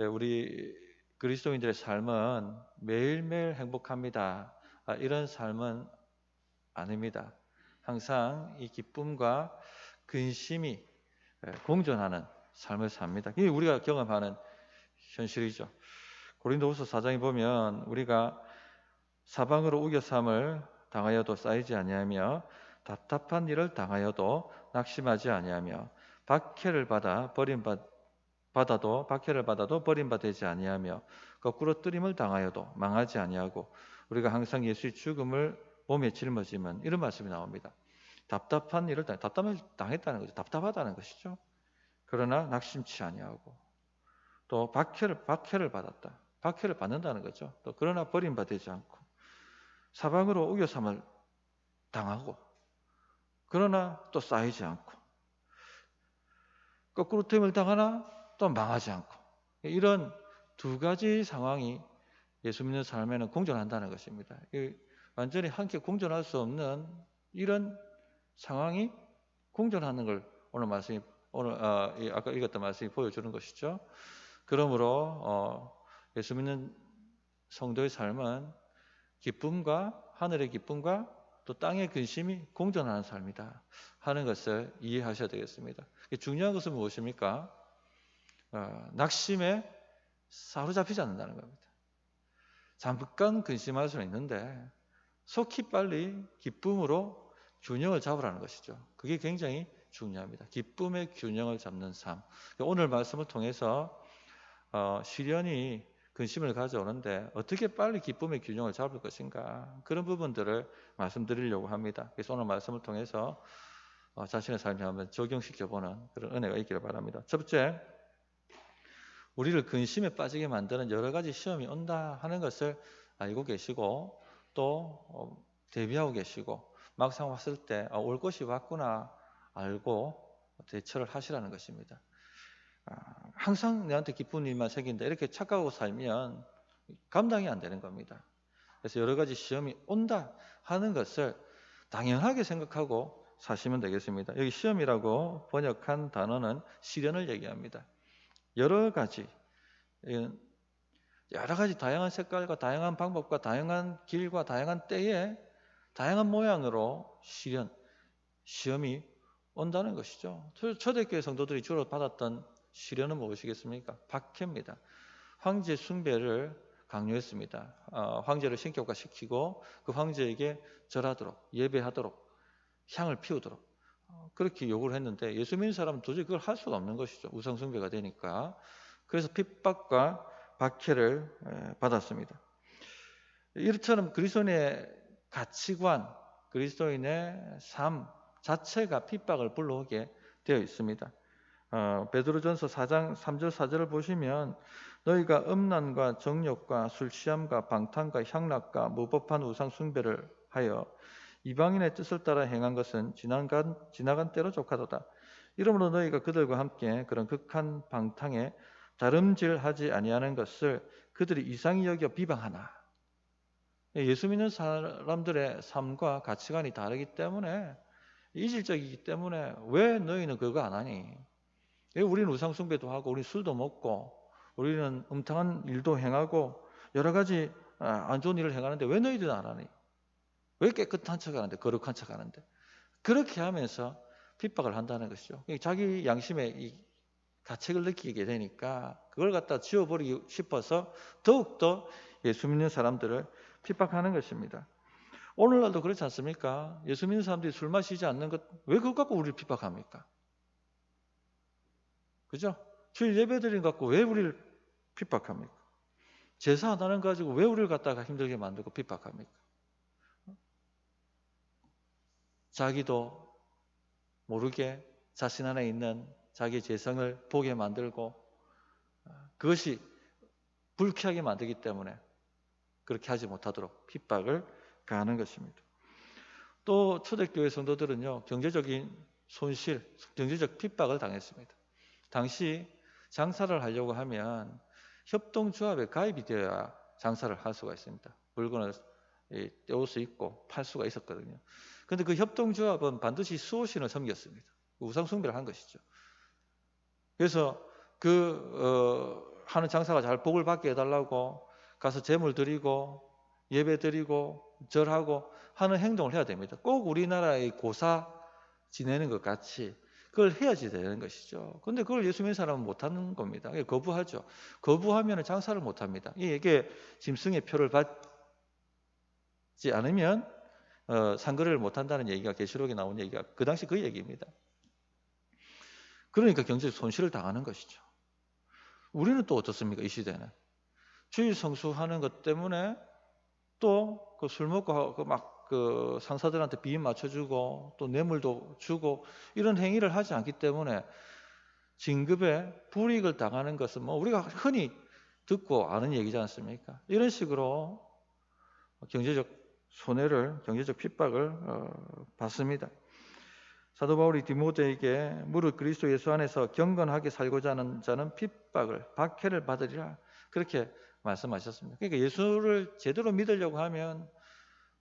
예, 우리 그리스도인들의 삶은 매일매일 행복합니다. 아, 이런 삶은 아닙니다. 항상 이 기쁨과 근심이 예, 공존하는 삶을 삽니다. 이게 우리가 경험하는 현실이죠. 고린도후서 4장에 보면 우리가 사방으로 우겨삼을 당하여도 쌓이지 아니하며 답답한 일을 당하여도 낙심하지 아니하며 박해를 받아 버림받 받아도 박해를 받아도 버림받지 아니하며 거꾸로 뜨림을 당하여도 망하지 아니하고 우리가 항상 예수의 죽음을 몸에 짊어지면 이런 말씀이 나옵니다. 답답한 일을 당 답답을 당했다는 거죠. 답답하다는 것이죠. 그러나 낙심치 아니하고 또 박해를 박해를 받았다. 박해를 받는다는 거죠. 또 그러나 버림받지 않고 사방으로 우겨삼을 당하고 그러나 또 쌓이지 않고 거꾸로 틈을 당하나 또 망하지 않고 이런 두 가지 상황이 예수 믿는 삶에는 공존한다는 것입니다. 완전히 함께 공존할 수 없는 이런 상황이 공존하는 걸 오늘 말씀이 오늘 어, 아까 읽었던 말씀이 보여주는 것이죠. 그러므로 어, 예수 믿는 성도의 삶은 기쁨과 하늘의 기쁨과 또 땅의 근심이 공존하는 삶이다 하는 것을 이해하셔야 되겠습니다. 중요한 것은 무엇입니까? 어, 낙심에 사로잡히지 않는다는 겁니다. 잠깐 근심할 수는 있는데 속히 빨리 기쁨으로 균형을 잡으라는 것이죠. 그게 굉장히 중요합니다. 기쁨의 균형을 잡는 삶. 오늘 말씀을 통해서 어, 시련이 근심을 가져오는데 어떻게 빨리 기쁨의 균형을 잡을 것인가 그런 부분들을 말씀드리려고 합니다. 그래서 오늘 말씀을 통해서 어, 자신의 삶에 한번 적용시켜보는 그런 은혜가 있기를 바랍니다. 첫째, 우리를 근심에 빠지게 만드는 여러 가지 시험이 온다 하는 것을 알고 계시고 또 어, 대비하고 계시고 막상 왔을 때올 아, 것이 왔구나 알고 대처를 하시라는 것입니다. 아, 항상 내한테 기쁜 일만 생긴다 이렇게 착각하고 살면 감당이 안 되는 겁니다. 그래서 여러 가지 시험이 온다 하는 것을 당연하게 생각하고 사시면 되겠습니다. 여기 시험이라고 번역한 단어는 시련을 얘기합니다. 여러 가지 여러 가지 다양한 색깔과 다양한 방법과 다양한 길과 다양한 때에 다양한 모양으로 시련, 시험이 온다는 것이죠. 초대교회 성도들이 주로 받았던 시련은 무엇이겠습니까? 박해입니다. 황제 숭배를 강요했습니다. 어, 황제를 신격화시키고 그 황제에게 절하도록 예배하도록 향을 피우도록 어, 그렇게 요구를 했는데 예수 믿는 사람은 도저히 그걸 할 수가 없는 것이죠. 우상 숭배가 되니까 그래서 핍박과 박해를 받았습니다. 이처럼 그리스도인의 가치관, 그리스도인의 삶 자체가 핍박을 불러오게 되어 있습니다. 어, 베드로전서 4장 3절 4절을 보시면 너희가 음란과 정욕과 술 취함과 방탕과 향락과 무법한 우상 숭배를 하여 이방인의 뜻을 따라 행한 것은 지나간 지나간 때로 족하도다. 이러므로 너희가 그들과 함께 그런 극한 방탕에 다름질하지 아니하는 것을 그들이 이상히 여겨 비방하나. 예수 믿는 사람들의 삶과 가치관이 다르기 때문에 이질적이기 때문에 왜 너희는 그거 안 하니? 우리는 우상숭배도 하고, 우리 술도 먹고, 우리는 음탕한 일도 행하고, 여러 가지 아, 안 좋은 일을 행하는데 왜 너희들은 안 하니? 왜 깨끗한 척 하는데, 거룩한 척 하는데? 그렇게 하면서 핍박을 한다는 것이죠. 자기 양심에 가책을 느끼게 되니까 그걸 갖다 지워버리고 싶어서 더욱더 예수 믿는 사람들을 핍박하는 것입니다. 오늘날도 그렇지 않습니까? 예수 믿는 사람들이 술 마시지 않는 것, 왜 그것 갖고 우리를 핍박합니까? 그죠? 주일 예배 드린 것 갖고 왜 우리를 핍박합니까? 제사 하나는 가지고 왜 우리를 갖다가 힘들게 만들고 핍박합니까? 자기도 모르게 자신 안에 있는 자기 재성을 보게 만들고 그것이 불쾌하게 만들기 때문에 그렇게 하지 못하도록 핍박을 가하는 것입니다. 또 초대교회 성도들은요 경제적인 손실, 경제적 핍박을 당했습니다. 당시 장사를 하려고 하면 협동조합에 가입이 되어야 장사를 할 수가 있습니다. 물건을 떼올 수 있고 팔 수가 있었거든요. 그런데 그 협동조합은 반드시 수호신을 섬겼습니다. 우상숭배를 한 것이죠. 그래서 그 어, 하는 장사가 잘 복을 받게 해달라고 가서 재물 드리고 예배 드리고 절하고 하는 행동을 해야 됩니다. 꼭 우리나라의 고사 지내는 것 같이 그걸 해야지 되는 것이죠. 근데 그걸 예수 믿는 사람은 못하는 겁니다. 거부하죠. 거부하면 장사를 못합니다. 이게 짐승의 표를 받지 않으면 어, 상거래를 못한다는 얘기가 계시록에 나온 얘기가 그 당시 그 얘기입니다. 그러니까 경제적 손실을 당하는 것이죠. 우리는 또 어떻습니까? 이 시대는 주일 성수하는 것 때문에 또 그 술 먹고 막그 상사들한테 비임 맞춰주고 또 뇌물도 주고 이런 행위를 하지 않기 때문에 진급에 불이익을 당하는 것은 뭐 우리가 흔히 듣고 아는 얘기지 않습니까? 이런 식으로 경제적 손해를 경제적 핍박을 어, 받습니다. 사도 바울이 디모데에게 무릇 그리스도 예수 안에서 경건하게 살고자 하는 자는 핍박을 박해를 받으리라 그렇게 말씀하셨습니다. 그러니까 예수를 제대로 믿으려고 하면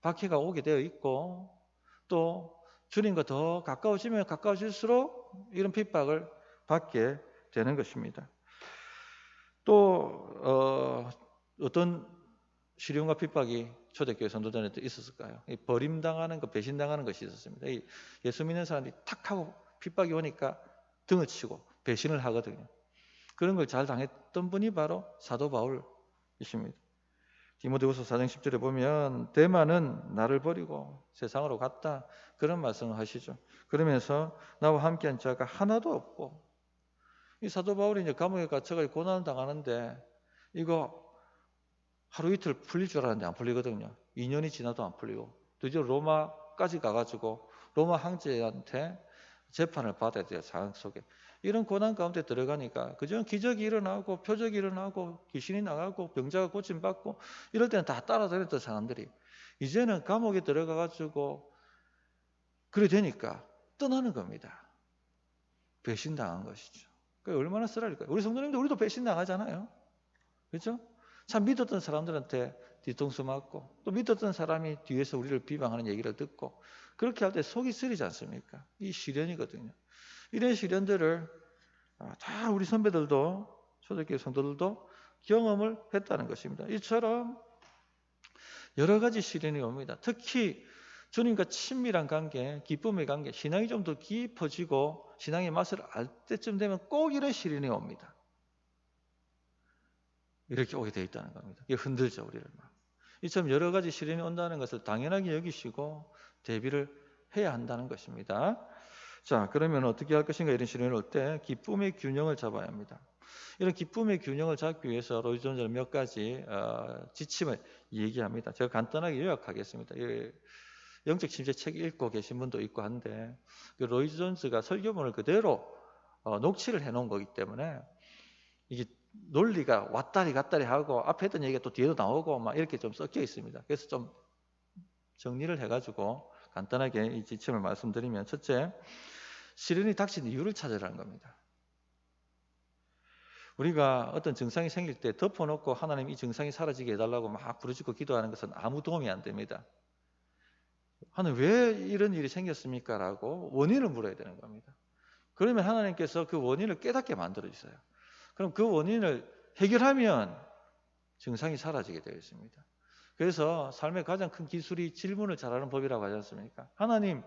박해가 오게 되어 있고 또 주님과 더 가까워지면 가까워질수록 이런 핍박을 받게 되는 것입니다. 또 어, 어떤 시련과 핍박이 초대교회 선도전에 있었을까요? 버림당하는 것, 배신당하는 것이 있었습니다. 예수 믿는 사람들이 탁 하고 핍박이 오니까 등을 치고 배신을 하거든요. 그런 걸 잘 당했던 분이 바로 사도 바울이십니다. 디모데후서 4장 10절에 보면 대만은 나를 버리고 세상으로 갔다 그런 말씀을 하시죠. 그러면서 나와 함께한 자가 하나도 없고 이 사도 바울이 이제 감옥에 갇혀가 고난을 당하는데 이거 하루 이틀 풀릴 줄 알았는데 안 풀리거든요. 2년이 지나도 안 풀리고 드디어 로마까지 가가지고 로마 황제한테 재판을 받아야 돼요. 상황 속에. 이런 고난 가운데 들어가니까 그저 기적이 일어나고 표적이 일어나고 귀신이 나가고 병자가 고침받고 이럴 때는 다 따라다녔던 사람들이 이제는 감옥에 들어가가지고 그래 되니까 떠나는 겁니다. 배신당한 것이죠. 그 얼마나 쓰라릴까요? 우리 성도님들 우리도 배신당하잖아요. 그렇죠? 참 믿었던 사람들한테 뒤통수 맞고 또 믿었던 사람이 뒤에서 우리를 비방하는 얘기를 듣고 그렇게 할 때 속이 쓰리지 않습니까? 이 시련이거든요. 이런 시련들을 아, 다 우리 선배들도 초대교회 성도들도 경험을 했다는 것입니다. 이처럼 여러 가지 시련이 옵니다. 특히 주님과 친밀한 관계, 기쁨의 관계, 신앙이 좀 더 깊어지고 신앙의 맛을 알 때쯤 되면 꼭 이런 시련이 옵니다. 이렇게 오게 되어 있다는 겁니다. 이게 흔들죠, 우리를 막. 이처럼 여러 가지 시련이 온다는 것을 당연하게 여기시고 대비를 해야 한다는 것입니다. 자, 그러면 어떻게 할 것인가 이런 시련이 올 때 기쁨의 균형을 잡아야 합니다. 이런 기쁨의 균형을 잡기 위해서 로이 존즈는 몇 가지 어, 지침을 얘기합니다. 제가 간단하게 요약하겠습니다. 영적 침체 책 읽고 계신 분도 있고 한데 그 로이 존즈가 설교문을 그대로 어, 녹취를 해놓은 거기 때문에 이게 논리가 왔다리 갔다리 하고 앞에 했던 얘기가 또 뒤에도 나오고 막 이렇게 좀 섞여 있습니다. 그래서 좀 정리를 해가지고 간단하게 이 지침을 말씀드리면 첫째, 시련이 닥친 이유를 찾으라는 겁니다. 우리가 어떤 증상이 생길 때 덮어놓고 하나님 이 증상이 사라지게 해달라고 막 부르짖고 기도하는 것은 아무 도움이 안 됩니다. 하나님 왜 이런 일이 생겼습니까? 라고 원인을 물어야 되는 겁니다. 그러면 하나님께서 그 원인을 깨닫게 만들어 주세요. 그럼 그 원인을 해결하면 증상이 사라지게 되어 있습니다. 그래서 삶의 가장 큰 기술이 질문을 잘하는 법이라고 하지 않습니까? 하나님,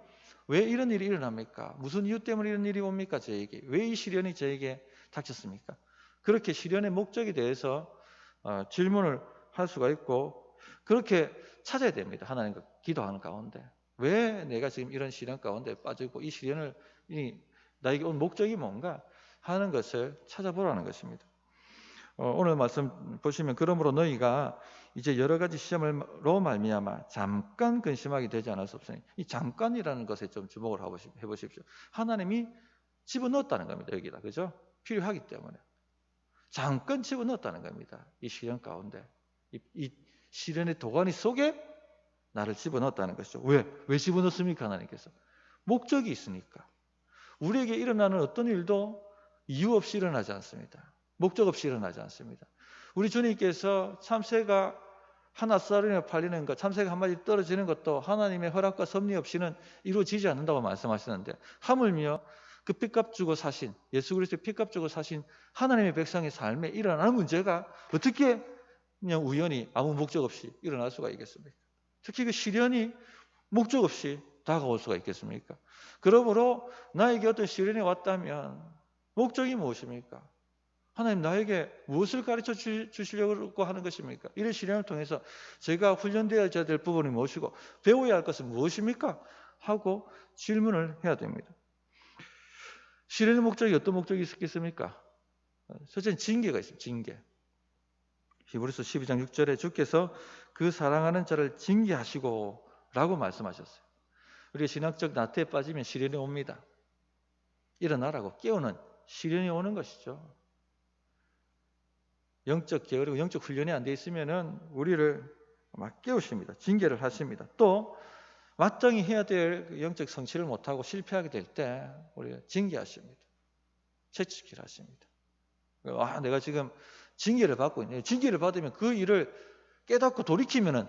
왜 이런 일이 일어납니까? 무슨 이유 때문에 이런 일이 옵니까? 저에게. 왜 이 시련이 저에게 닥쳤습니까? 그렇게 시련의 목적에 대해서 어, 질문을 할 수가 있고, 그렇게 찾아야 됩니다. 하나님과 기도하는 가운데. 왜 내가 지금 이런 시련 가운데 빠지고 이 시련을 이 나에게 온 목적이 뭔가? 하는 것을 찾아보라는 것입니다. 어, 오늘 말씀 보시면 그러므로 너희가 이제 여러 가지 시험으로 말미암아 잠깐 근심하게 되지 않을 수 없으니 이 잠깐이라는 것에 좀 주목을 해보십시오. 하나님이 집어넣었다는 겁니다. 여기다 그죠? 필요하기 때문에 잠깐 집어넣었다는 겁니다. 이 시련 가운데 이, 이 시련의 도가니 속에 나를 집어넣었다는 것이죠. 왜? 왜 집어넣습니까? 하나님께서 목적이 있으니까 우리에게 일어나는 어떤 일도 이유 없이 일어나지 않습니다. 목적 없이 일어나지 않습니다. 우리 주님께서 참새가 하나 썰리며 팔리는 것, 참새가 한 마리 떨어지는 것도 하나님의 허락과 섭리 없이는 이루어지지 않는다고 말씀하시는데 하물며 그 핏값 주고 사신 예수 그리스도의 핏값 주고 사신 하나님의 백성의 삶에 일어나는 문제가 어떻게 그냥 우연히 아무 목적 없이 일어날 수가 있겠습니까? 특히 그 시련이 목적 없이 다가올 수가 있겠습니까? 그러므로 나에게 어떤 시련이 왔다면 목적이 무엇입니까? 하나님 나에게 무엇을 가르쳐 주, 시려고 하는 것입니까? 이런 시련을 통해서 제가 훈련되어야 될 부분이 무엇이고 배워야 할 것은 무엇입니까? 하고 질문을 해야 됩니다. 시련의 목적이 어떤 목적이 있겠습니까? 첫째는 징계가 있습니다. 징계. 히브리서 12장 6절에 주께서 그 사랑하는 자를 징계하시고 라고 말씀하셨어요. 우리가 신학적 나태에 빠지면 시련이 옵니다. 일어나라고 깨우는 시련이 오는 것이죠. 영적 게으르고 영적 훈련이 안 돼 있으면은 우리를 막 깨우십니다. 징계를 하십니다. 또 마땅히 해야 될그 영적 성취를 못하고 실패하게 될 때 우리가 징계하십니다. 채찍질 하십니다. 아, 내가 지금 징계를 받고 있네. 징계를 받으면 그 일을 깨닫고 돌이키면은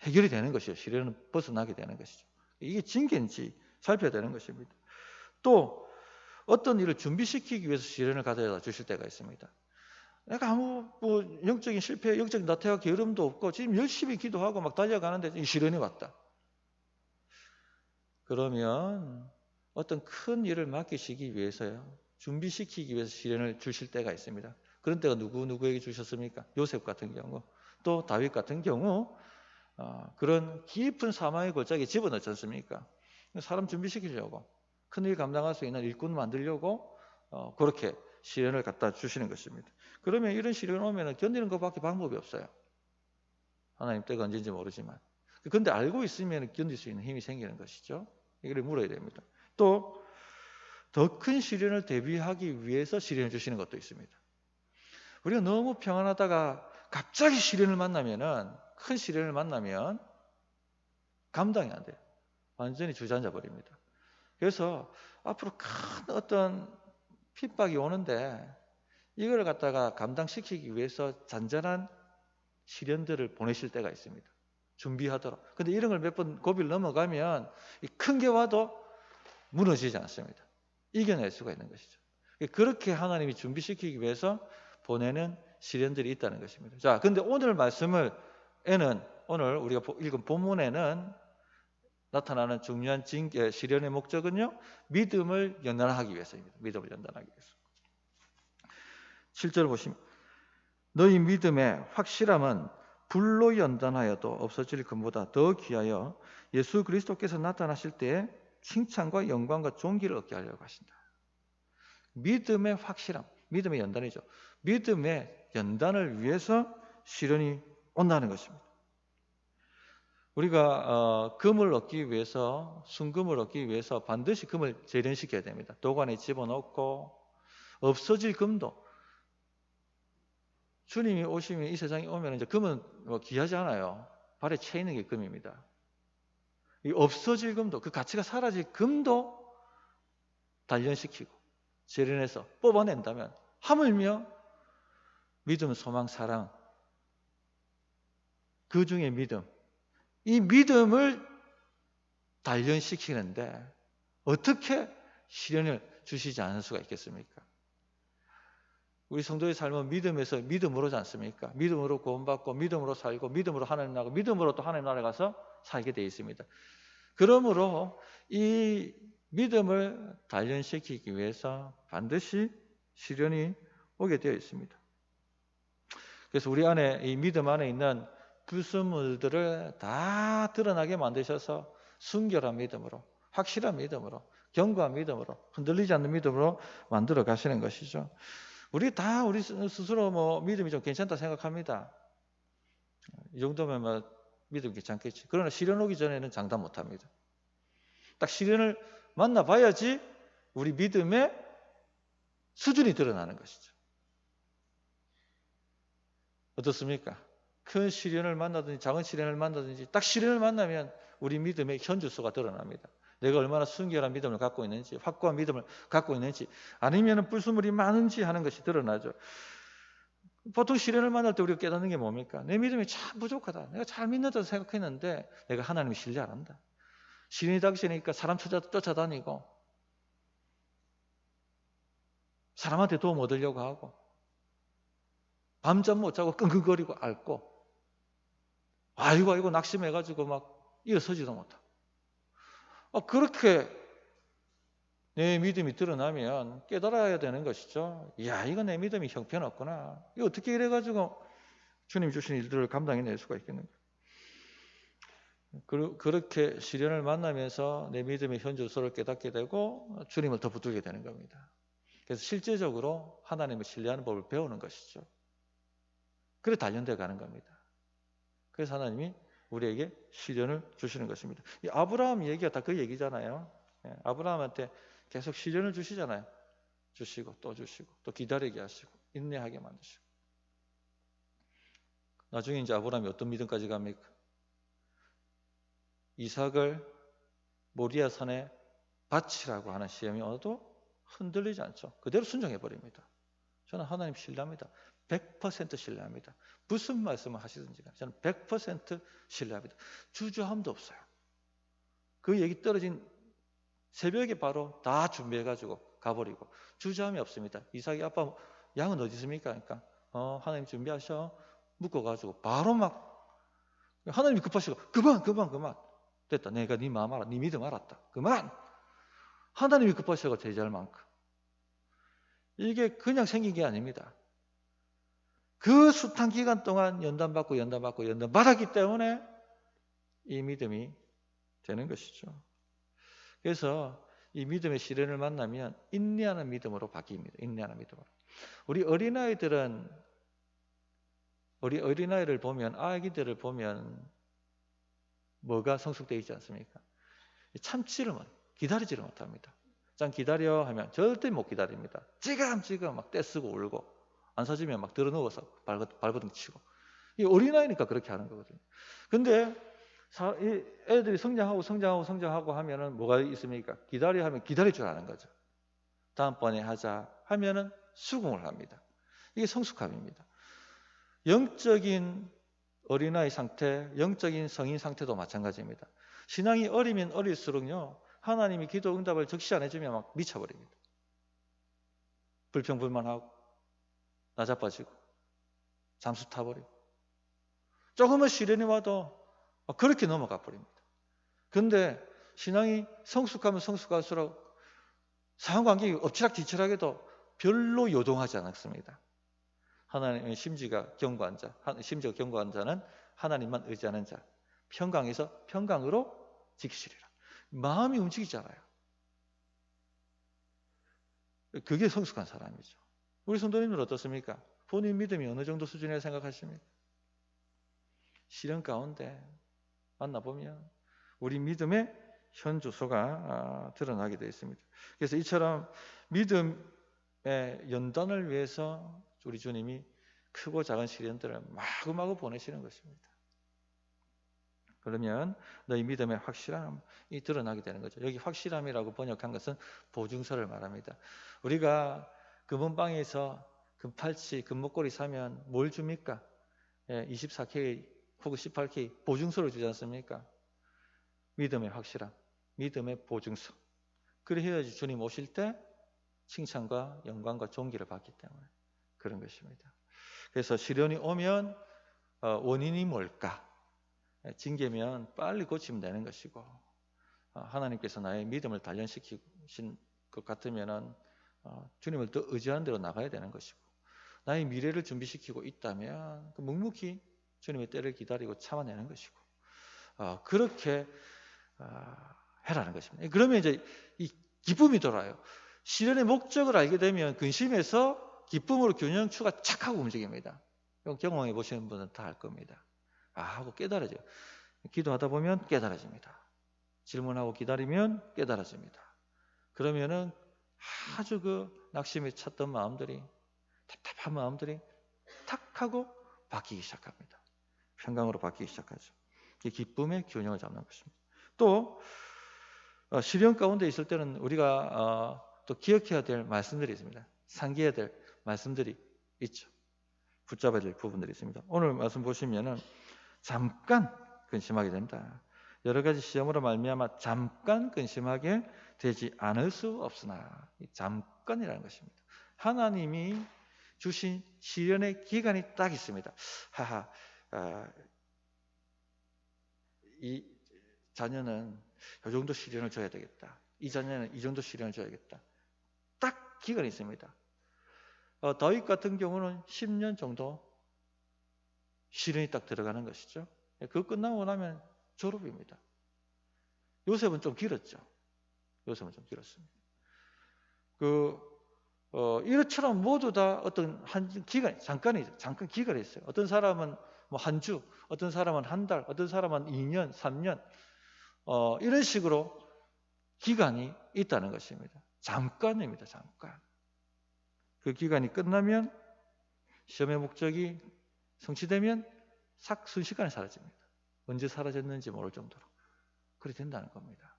해결이 되는 것이요. 시련은 벗어나게 되는 것이죠. 이게 징계인지 살펴야 되는 것입니다. 또 어떤 일을 준비시키기 위해서 시련을 가져다 주실 때가 있습니다. 내가 아무 뭐 영적인 실패, 영적인 나태와 게으름도 없고 지금 열심히 기도하고 막 달려가는데 이 시련이 왔다. 그러면 어떤 큰 일을 맡기시기 위해서요. 준비시키기 위해서 시련을 주실 때가 있습니다. 그런 때가 누구 누구에게 주셨습니까? 요셉 같은 경우, 또 다윗 같은 경우 어, 그런 깊은 사망의 골짜기에 집어넣지 않습니까? 사람 준비시키려고 큰일 감당할 수 있는 일꾼 만들려고 어, 그렇게 시련을 갖다 주시는 것입니다. 그러면 이런 시련 오면 견디는 것밖에 방법이 없어요. 하나님 때가 언제인지 모르지만. 그런데 알고 있으면 견딜 수 있는 힘이 생기는 것이죠. 이걸 물어야 됩니다. 또 더 큰 시련을 대비하기 위해서 시련을 주시는 것도 있습니다. 우리가 너무 평안하다가 갑자기 시련을 만나면은 큰 시련을 만나면 감당이 안 돼요. 완전히 주저앉아 버립니다. 그래서 앞으로 큰 어떤 핍박이 오는데 이걸 갖다가 감당시키기 위해서 잔잔한 시련들을 보내실 때가 있습니다. 준비하도록. 근데 이런 걸 몇 번 고비를 넘어가면 큰 게 와도 무너지지 않습니다. 이겨낼 수가 있는 것이죠. 그렇게 하나님이 준비시키기 위해서 보내는 시련들이 있다는 것입니다. 자, 근데 오늘 말씀을 에는 오늘 우리가 읽은 본문에는 나타나는 중요한 징계, 시련의 목적은요, 믿음을 연단하기 위해서입니다. 믿음을 연단하기 위해서. 7절 보시면, 너희 믿음의 확실함은 불로 연단하여도 없어질 것보다 더 귀하여 예수 그리스도께서 나타나실 때에 칭찬과 영광과 존귀를 얻게 하려고 하신다. 믿음의 확실함, 믿음의 연단이죠. 믿음의 연단을 위해서 시련이 온다는 것입니다. 우리가 어, 금을 얻기 위해서 순금을 얻기 위해서 반드시 금을 재련시켜야 됩니다. 도관에 집어넣고 없어질 금도 주님이 오시면 이 세상에 오면 이제 금은 뭐 귀하지 않아요. 발에 채 있는 게 금입니다. 이 없어질 금도 그 가치가 사라질 금도 단련시키고 재련해서 뽑아낸다면 하물며 믿음, 소망, 사랑 그 중에 믿음 이 믿음을 단련시키는데 어떻게 시련을 주시지 않을 수가 있겠습니까? 우리 성도의 삶은 믿음에서 믿음으로지 않습니까? 믿음으로 구원받고 믿음으로 살고 믿음으로 하나님 나고 믿음으로 또 하나님 나라에 가서 살게 되어 있습니다. 그러므로 이 믿음을 단련시키기 위해서 반드시 시련이 오게 되어 있습니다. 그래서 우리 안에 이 믿음 안에 있는 불순물들을 다 드러나게 만드셔서 순결한 믿음으로, 확실한 믿음으로, 견고한 믿음으로, 흔들리지 않는 믿음으로 만들어 가시는 것이죠. 우리 다 우리 스스로 뭐 믿음이 좀 괜찮다 생각합니다. 이 정도면 뭐 믿음 괜찮겠지. 그러나 시련 오기 전에는 장담 못 합니다. 딱 시련을 만나봐야지 우리 믿음의 수준이 드러나는 것이죠. 어떻습니까? 큰 시련을 만나든지 작은 시련을 만나든지 딱 시련을 만나면 우리 믿음의 현주소가 드러납니다. 내가 얼마나 순결한 믿음을 갖고 있는지, 확고한 믿음을 갖고 있는지, 아니면 불순물이 많은지 하는 것이 드러나죠. 보통 시련을 만날 때 우리가 깨닫는 게 뭡니까? 내 믿음이 참 부족하다. 내가 잘 믿는다고 생각했는데 내가 하나님을 신뢰 안 한다. 시련이 닥치니까 사람 쫓아다니고 사람한테 도움 얻으려고 하고 밤잠 못 자고 끙끙거리고 앓고 아이고 아이고 낙심해가지고 막 일어서지도 못하고 어, 그렇게 내 믿음이 드러나면 깨달아야 되는 것이죠. 야 이거 내 믿음이 형편없구나. 이거 어떻게 이래가지고 주님 주신 일들을 감당해낼 수가 있겠는가. 그- 그렇게 시련을 만나면서 내 믿음의 현주소를 깨닫게 되고 주님을 더 붙들게 되는 겁니다. 그래서 실제적으로 하나님을 신뢰하는 법을 배우는 것이죠. 그래 단련돼 가는 겁니다. 그래서 하나님이 우리에게 시련을 주시는 것입니다. 이 아브라함 얘기가 다 그 얘기잖아요. 예, 아브라함한테 계속 시련을 주시잖아요. 주시고 또 주시고 또 기다리게 하시고 인내하게 만드시고 나중에 이제 아브라함이 어떤 믿음까지 갑니까? 이삭을 모리아 산에 바치라고 하는 시험이 어도 흔들리지 않죠. 그대로 순종해 버립니다. 저는 하나님 신뢰합니다. 100% 신뢰합니다. 무슨 말씀을 하시든지 간에 저는 100% 신뢰합니다. 주저함도 없어요. 그 얘기 떨어진 새벽에 바로 다 준비해 가지고 가버리고 주저함이 없습니다. 이삭이 아빠 양은 어디 있습니까? 그러니까 어, 하나님 준비하셔 묶어 가지고 바로 막 하나님이 급하시고 그만 그만 그만 됐다. 내가 네 마음 알아. 네 믿음 알았다. 그만. 하나님이 급하셔가 제자할 만큼. 이게 그냥 생긴 게 아닙니다. 그 숱한 기간 동안 연단받고 연단받고 연단받았기 때문에 이 믿음이 되는 것이죠. 그래서 이 믿음의 시련을 만나면 인내하는 믿음으로 바뀝니다. 인내하는 믿음으로. 우리 어린아이들은 우리 어린아이를 보면 아기들을 보면 뭐가 성숙되어 있지 않습니까? 참지를 못, 기다리지를 못합니다. 짠 기다려 하면 절대 못 기다립니다. 지금 지금 막 떼쓰고 울고 안 사주면 막 들어 누워서 발버둥 치고 이 어린아이니까 그렇게 하는 거거든요. 근데 사, 이 애들이 성장하고 성장하고 성장하고 하면은 뭐가 있습니까? 기다려 하면 기다릴 줄 아는 거죠. 다음번에 하자 하면은 수긍을 합니다. 이게 성숙함입니다. 영적인 어린아이 상태, 영적인 성인 상태도 마찬가지입니다. 신앙이 어리면 어릴수록요, 하나님이 기도 응답을 적시 안 해주면 막 미쳐버립니다. 불평불만하고, 나자빠지고, 잠수 타버리고, 조금은 시련이 와도 그렇게 넘어가 버립니다. 근데 신앙이 성숙하면 성숙할수록 상황관계 엎치락뒤치락해도 별로 요동하지 않습니다. 하나님의 심지가 견고한 자, 심지가 견고한 자는 하나님만 의지하는 자. 평강에서 평강으로 지키시리라. 마음이 움직이잖아요. 그게 성숙한 사람이죠. 우리 성도님들 어떻습니까? 본인 믿음이 어느 정도 수준이라 생각하십니까? 시련 가운데 만나보면 우리 믿음의 현 주소가 드러나게 되어 있습니다. 그래서 이처럼 믿음의 연단을 위해서 우리 주님이 크고 작은 시련들을 마구마구 보내시는 것입니다. 그러면 너희 믿음의 확실함이 드러나게 되는 거죠. 여기 확실함이라고 번역한 것은 보증서를 말합니다. 우리가 금은방에서 금팔찌, 금목걸이 사면 뭘 줍니까? 예, 24K 혹은 18K 보증서를 주지 않습니까? 믿음의 확실함, 믿음의 보증서. 그래야지 주님 오실 때 칭찬과 영광과 존귀를 받기 때문에. 그런 것입니다. 그래서 시련이 오면 어, 원인이 뭘까? 징계면 빨리 고치면 되는 것이고 어, 하나님께서 나의 믿음을 단련시키신 것 같으면은 어, 주님을 더 의지하는 대로 나가야 되는 것이고 나의 미래를 준비시키고 있다면 그 묵묵히 주님의 때를 기다리고 참아내는 것이고 그렇게 해라는 것입니다. 그러면 이제 이 기쁨이 돌아요. 시련의 목적을 알게 되면 근심에서 기쁨으로 균형추가 착 하고 움직입니다. 경험해 보시는 분은 다 알 겁니다. 아 하고 깨달아져요. 기도하다 보면 깨달아집니다. 질문하고 기다리면 깨달아집니다. 그러면은 아주 그 낙심에 찼던 마음들이 답답한 마음들이 탁 하고 바뀌기 시작합니다. 평강으로 바뀌기 시작하죠. 이 기쁨의 균형을 잡는 것입니다. 또 어, 시련 가운데 있을 때는 우리가 어, 또 기억해야 될 말씀들이 있습니다. 상기해야 될 말씀들이 있죠. 붙잡아야 될 부분들이 있습니다. 오늘 말씀 보시면은 잠깐 근심하게 된다. 여러 가지 시험으로 말미암아 잠깐 근심하게 되지 않을 수 없으나 잠깐이라는 것입니다. 하나님이 주신 시련의 기간이 딱 있습니다. 하하, 아, 이 자녀는 이 정도 시련을 줘야 되겠다. 이 자녀는 이 정도 시련을 줘야겠다. 딱 기간이 있습니다. 어, 다윗 같은 경우는 10년 정도 시련이 딱 들어가는 것이죠. 그거 끝나고 나면 졸업입니다. 요셉은 좀 길었죠. 요셉은 좀 길었습니다. 그 어, 이것처럼 모두 다 어떤 한 기간, 잠깐이 잠깐 기간이 있어요. 어떤 사람은 뭐 한 주, 어떤 사람은 한 달, 어떤 사람은 2년, 3년, 어, 이런 식으로 기간이 있다는 것입니다. 잠깐입니다. 잠깐. 그 기간이 끝나면 시험의 목적이 성취되면 싹 순식간에 사라집니다. 언제 사라졌는지 모를 정도로. 그렇게 된다는 겁니다.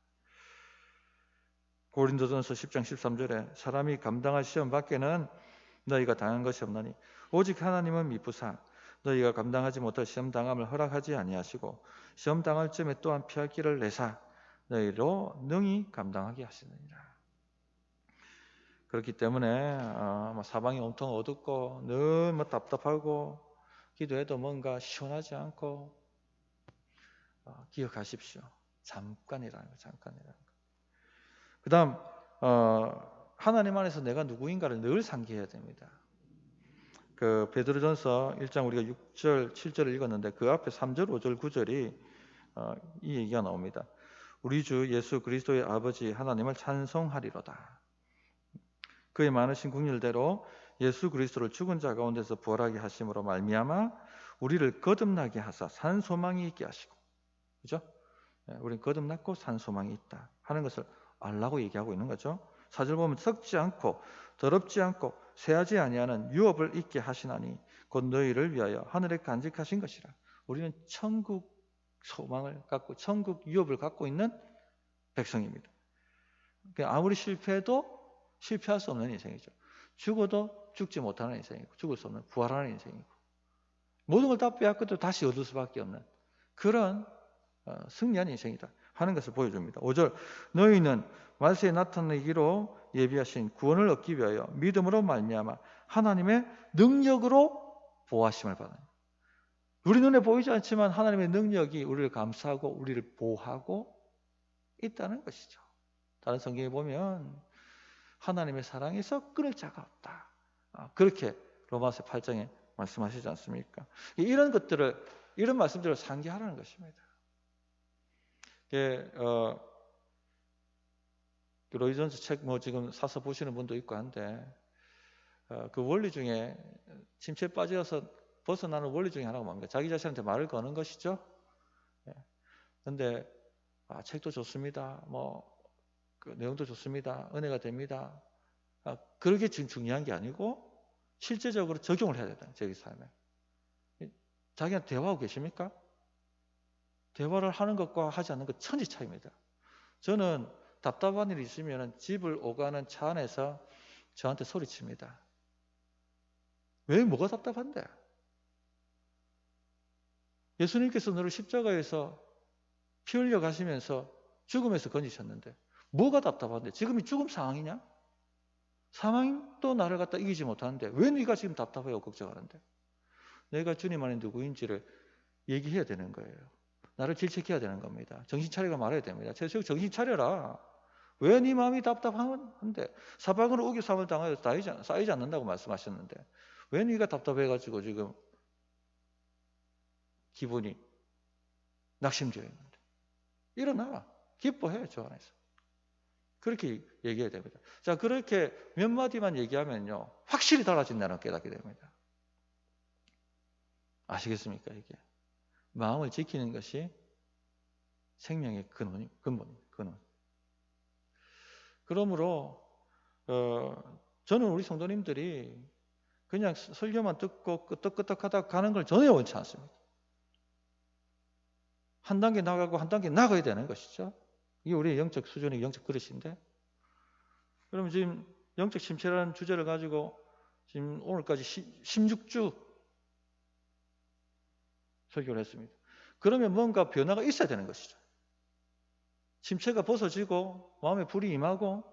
고린도전서 10장 13절에 사람이 감당할 시험 밖에는 너희가 당한 것이 없나니 오직 하나님은 미쁘사 너희가 감당하지 못할 시험 당함을 허락하지 아니하시고 시험 당할 쯤에 또한 피할 길을 내사 너희로 능히 감당하게 하시느니라. 그렇기 때문에 어, 뭐 사방이 온통 어둡고 늘 뭐 답답하고 기도해도 뭔가 시원하지 않고 어, 기억하십시오. 잠깐이라는 거, 잠깐이라는 거. 그 다음 어, 하나님 안에서 내가 누구인가를 늘 상기해야 됩니다. 그 베드로전서 1장 우리가 6절, 7절을 읽었는데 그 앞에 3절, 5절, 9절이 어, 이 얘기가 나옵니다. 우리 주 예수 그리스도의 아버지 하나님을 찬송하리로다. 그의 많으신 국률대로 예수 그리스도를 죽은 자 가운데서 부활하게 하심으로 말미암아 우리를 거듭나게 하사 산 소망이 있게 하시고 그죠? 예, 우리는 거듭났고 산 소망이 있다 하는 것을 알라고 얘기하고 있는 거죠. 사절 보면 썩지 않고 더럽지 않고 쇠하지 아니하는 유업을 있게 하시나니 곧 너희를 위하여 하늘에 간직하신 것이라. 우리는 천국 소망을 갖고 천국 유업을 갖고 있는 백성입니다. 아무리 실패해도 실패할 수 없는 인생이죠. 죽어도 죽지 못하는 인생이고 죽을 수 없는 부활하는 인생이고 모든 걸 다 빼앗고도 다시 얻을 수밖에 없는 그런 어, 승리한 인생이다 하는 것을 보여줍니다. 5절 너희는 말세에 나타내기로 예비하신 구원을 얻기 위하여 믿음으로 말미암아 하나님의 능력으로 보호하심을 받는 우리 눈에 보이지 않지만 하나님의 능력이 우리를 감싸고 우리를 보호하고 있다는 것이죠. 다른 성경에 보면 하나님의 사랑에서 끊을 자가 없다. 아, 그렇게 로마서 8장에 말씀하시지 않습니까? 이런 것들을 이런 말씀들을 상기하라는 것입니다. 예, 어, 로이 존스 책 뭐 지금 사서 보시는 분도 있고 한데 어, 그 원리 중에 침체에 빠져서 벗어나는 원리 중에 하나가 뭡니까? 자기 자신한테 말을 거는 것이죠. 그런데 예. 아, 책도 좋습니다. 뭐 그 내용도 좋습니다. 은혜가 됩니다. 아, 그러게 지금 중요한 게 아니고 실제적으로 적용을 해야 된다. 자기 삶에. 자기한테 대화하고 계십니까? 대화를 하는 것과 하지 않는 것 천지 차이입니다. 저는 답답한 일이 있으면 집을 오가는 차 안에서 저한테 소리칩니다. 왜 뭐가 답답한데? 예수님께서 너를 십자가에서 피 흘려 가시면서 죽음에서 건지셨는데 뭐가 답답한데? 지금이 죽음 상황이냐? 사망도 나를 갖다 이기지 못하는데 왜 네가 지금 답답해요 걱정하는데? 내가 주님 안에 누구인지를 얘기해야 되는 거예요. 나를 질책해야 되는 겁니다. 정신 차리고 말해야 됩니다. 최소 정신 차려라. 왜 네 마음이 답답한데 사방으로 우겨 삼을 당하여 쌓이지, 쌓이지 않는다고 말씀하셨는데 왜 네가 답답해가지고 지금 기분이 낙심되어 있는데 일어나 기뻐해 저 안에서 그렇게 얘기해야 됩니다. 자 그렇게 몇 마디만 얘기하면요 확실히 달라진다는 깨닫게 됩니다. 아시겠습니까 이게 마음을 지키는 것이 생명의 근원이 근본입니다. 근원. 그러므로 어, 저는 우리 성도님들이 그냥 설교만 듣고 끄떡끄떡 하다 가는 걸 전혀 원치 않습니다. 한 단계 나가고 한 단계 나가야 되는 것이죠. 이게 우리의 영적 수준의 영적 그릇인데 그러면 지금 영적 침체라는 주제를 가지고 지금 오늘까지 16주 설교를 했습니다. 그러면 뭔가 변화가 있어야 되는 것이죠. 침체가 벗어지고 마음에 불이 임하고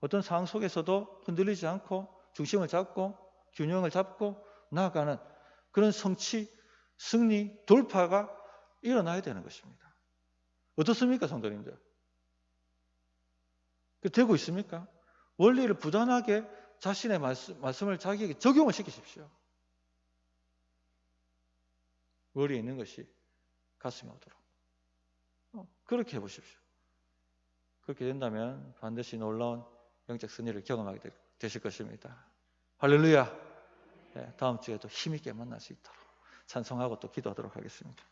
어떤 상황 속에서도 흔들리지 않고 중심을 잡고 균형을 잡고 나아가는 그런 성취, 승리, 돌파가 일어나야 되는 것입니다. 어떻습니까, 성도님들? 그 되고 있습니까? 원리를 부단하게 자신의 말씀, 말씀을 자기에게 적용을 시키십시오. 머리에 있는 것이 가슴에 오도록. 어, 그렇게 해보십시오. 그렇게 된다면 반드시 놀라운 영적 승리를 경험하게 되- 되실 것입니다. 할렐루야. 예, 다음 주에도 힘있게 만날 수 있도록 찬송하고 또 기도하도록 하겠습니다.